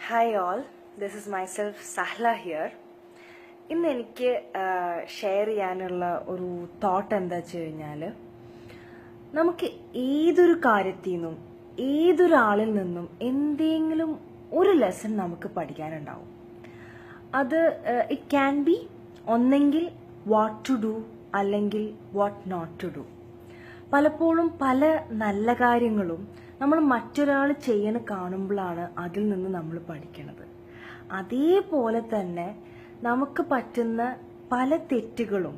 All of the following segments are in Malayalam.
Hi all this is myself Sahla here ഇന്ന് എനിക്ക് ഷെയർ ചെയ്യാനുള്ള ഒരു തോട്ട് എന്താ വെച്ച് കഴിഞ്ഞാൽ നമുക്ക് ഏതൊരു കാര്യത്തിൽ നിന്നും ഏതൊരാളിൽ നിന്നും എന്തെങ്കിലും ഒരു ലെസൺ നമുക്ക് പഠിക്കാനുണ്ടാവും. അത് ഇറ്റ് ക്യാൻ ബി ഒന്നെങ്കിൽ വാട്ട് ടു ഡു അല്ലെങ്കിൽ വാട്ട് നോട്ട് ടു ഡു പലപ്പോഴും പല നല്ല കാര്യങ്ങളും നമ്മൾ മറ്റൊരാൾ ചെയ്യണ കാണുമ്പോഴാണ് അതിൽ നിന്ന് നമ്മൾ പഠിക്കണത്. അതേപോലെ തന്നെ നമുക്ക് പറ്റുന്ന പല തെറ്റുകളും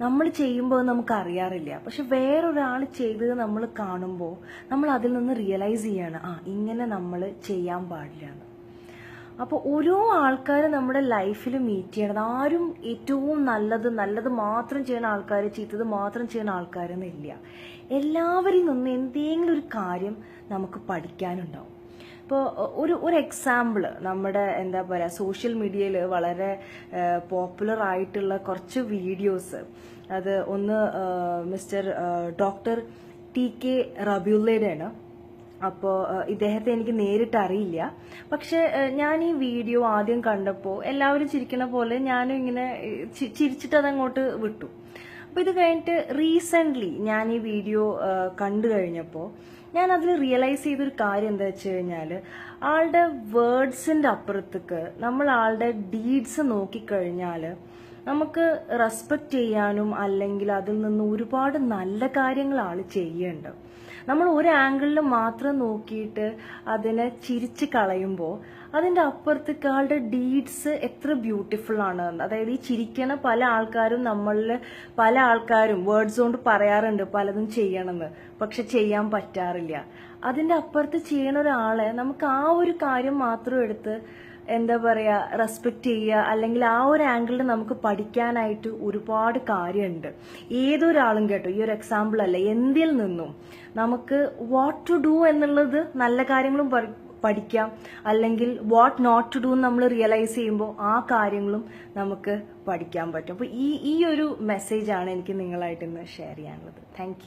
നമ്മൾ ചെയ്യുമ്പോൾ നമുക്ക് അറിയാറില്ല. പക്ഷെ വേറൊരാൾ ചെയ്തത് നമ്മൾ കാണുമ്പോൾ നമ്മൾ അതിൽ നിന്ന് റിയലൈസ് ചെയ്യാണ് ആ ഇങ്ങനെ നമ്മൾ ചെയ്യാൻ പാടില്ല എന്ന്. അപ്പോൾ ഓരോ ആൾക്കാർ നമ്മുടെ ലൈഫിൽ മീറ്റ് ചെയ്യണത്. ആരും ഏറ്റവും നല്ലത് നല്ലത് മാത്രം ചെയ്യുന്ന ആൾക്കാർ ചീത്തത് മാത്രം ചെയ്യുന്ന ആൾക്കാരെന്നില്ല എല്ലാവരിൽ നിന്ന് എന്തെങ്കിലും ഒരു കാര്യം നമുക്ക് പഠിക്കാനുണ്ടാവും. ഇപ്പോൾ ഒരു ഒരു എക്സാമ്പിൾ നമ്മുടെ എന്താ പറയുക സോഷ്യൽ മീഡിയയിൽ വളരെ പോപ്പുലർ ആയിട്ടുള്ള കുറച്ച് വീഡിയോസ് അത് ഒന്ന് മിസ്റ്റർ ഡോക്ടർ ടി കെ റബിയുള്ളയുടെയാണ് അപ്പോൾ ഇദ്ദേഹത്തെ എനിക്ക് നേരിട്ട് അറിയില്ല. പക്ഷെ ഞാൻ ഈ വീഡിയോ ആദ്യം കണ്ടപ്പോൾ എല്ലാവരും ചിരിക്കണ പോലെ ഞാനും ഇങ്ങനെ ചിരിച്ചിട്ട് അതങ്ങോട്ട് വിട്ടു. അപ്പോൾ ഇത് കഴിഞ്ഞിട്ട് റീസെന്റ്ലി ഞാൻ ഈ വീഡിയോ കണ്ടു കഴിഞ്ഞപ്പോൾ ഞാൻ അതിൽ റിയലൈസ് ചെയ്തൊരു കാര്യം എന്താ വെച്ച് കഴിഞ്ഞാൽ ആളുടെ വേർഡ്സിന്റെ അപ്പുറത്തേക്ക് നമ്മൾ ആളുടെ ഡീഡ്സ് നോക്കിക്കഴിഞ്ഞാൽ നമുക്ക് റെസ്പെക്റ്റ് ചെയ്യാനും അല്ലെങ്കിൽ അതിൽ നിന്ന് ഒരുപാട് നല്ല കാര്യങ്ങൾ ആൾ ചെയ്യേണ്ട. നമ്മൾ ഒരു ആംഗിളിൽ മാത്രം നോക്കിയിട്ട് അതിനെ ചിരിച്ച് കളയുമ്പോൾ അതിന്റെ അപ്പുറത്തേക്കാളുടെ ഡീഡ്സ് എത്ര ബ്യൂട്ടിഫുൾ ആണ് അതായത് ഈ ചിരിക്കണ പല ആൾക്കാരും നമ്മളിൽ പല ആൾക്കാരും വേർഡ്സ് കൊണ്ട് പറയാറുണ്ട് പലതും ചെയ്യണമെന്ന്. പക്ഷെ ചെയ്യാൻ പറ്റാറില്ല. അതിന്റെ അപ്പുറത്ത് ചെയ്യണ ഒരാളെ നമുക്ക് ആ ഒരു കാര്യം മാത്രം എടുത്ത് എന്താ പറയുക റെസ്പെക്റ്റ് ചെയ്യുക. അല്ലെങ്കിൽ ആ ഒരു ആംഗിളിൽ നമുക്ക് പഠിക്കാനായിട്ട് ഒരുപാട് കാര്യമുണ്ട് ഏതൊരാളും കേട്ടോ ഈ ഒരു എക്സാമ്പിൾ അല്ല എന്തിൽ നിന്നും നമുക്ക് വാട്ട് ടു ഡു എന്നുള്ളത് നല്ല കാര്യങ്ങളും പഠിക്കാം. അല്ലെങ്കിൽ വാട്ട് നോട്ട് ടു ഡു നമ്മൾ റിയലൈസ് ചെയ്യുമ്പോൾ ആ കാര്യങ്ങളും നമുക്ക് പഠിക്കാൻ പറ്റും. അപ്പോൾ ഈ ഈ ഒരു മെസ്സേജാണ് എനിക്ക് നിങ്ങളായിട്ട് ഇന്ന് ഷെയർ ചെയ്യാനുള്ളത്. താങ്ക്